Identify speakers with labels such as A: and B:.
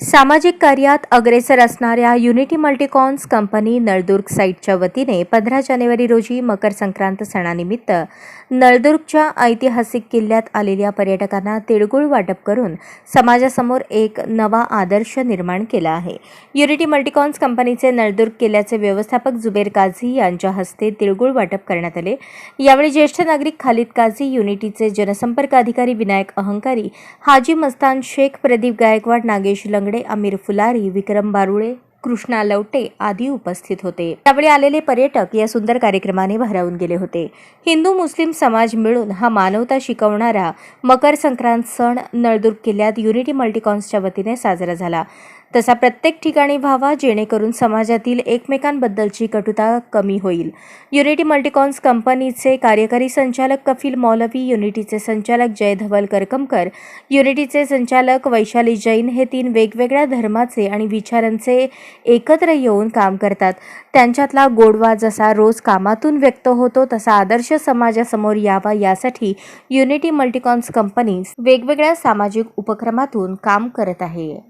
A: सामाजिक कार्यात अग्रेसर असणाऱ्या युनिटी मल्टीकॉन्स कंपनी नळदुर्ग साईटच्या वतीने पंधरा जानेवारी रोजी मकर संक्रांत सणानिमित्त नळदुर्गच्या ऐतिहासिक किल्ल्यात आलेल्या पर्यटकांना तिळगुळ वाटप करून समाजासमोर एक नवा आदर्श निर्माण केला आहे. युनिटी मल्टीकॉन्स कंपनीचे नळदुर्ग किल्ल्याचे व्यवस्थापक जुबेर काझी यांच्या हस्ते तिळगुळ वाटप करण्यात आले. यावेळी ज्येष्ठ नागरिक खालिद काझी युनिटीचे जनसंपर्क अधिकारी विनायक अहंकारी हाजी मस्तान शेख प्रदीप गायकवाड नागेश लंग लंगडे आमिर फुलारी विक्रम बारुळे कृष्णा लवटे आदी उपस्थित होते. त्यावेळी आलेले पर्यटक या सुंदर कार्यक्रमाने भरावून गेले होते. हिंदू मुस्लिम समाज मिळून हा मानवता शिकवणारा मकर संक्रांत सण नळदुर्ग किल्ल्यात युनिटी मल्टीकॉन्सच्या वतीने साजरा झाला. तसा प्रत्येक ठिकाणी व्हावा जेणेकरून समाजातील एकमेकांबद्दलची कटुता कमी होईल. युनिटी मल्टीकॉन्स कंपनीचे कार्यकारी संचालक कफिल मौलवी युनिटीचे संचालक जय धवल करकमकर युनिटीचे संचालक वैशाली जैन हे तीन वेगवेगळ्या धर्माचे आणि विचारांचे एकत्र येऊन काम करतात. त्यांच्यातला गोडवा जसा रोज कामातून व्यक्त होतो तसा आदर्श समाजासमोर यावा यासाठी युनिटी मल्टीकॉन्स कंपनी वेगवेगळ्या सामाजिक उपक्रमातून काम करत आहे.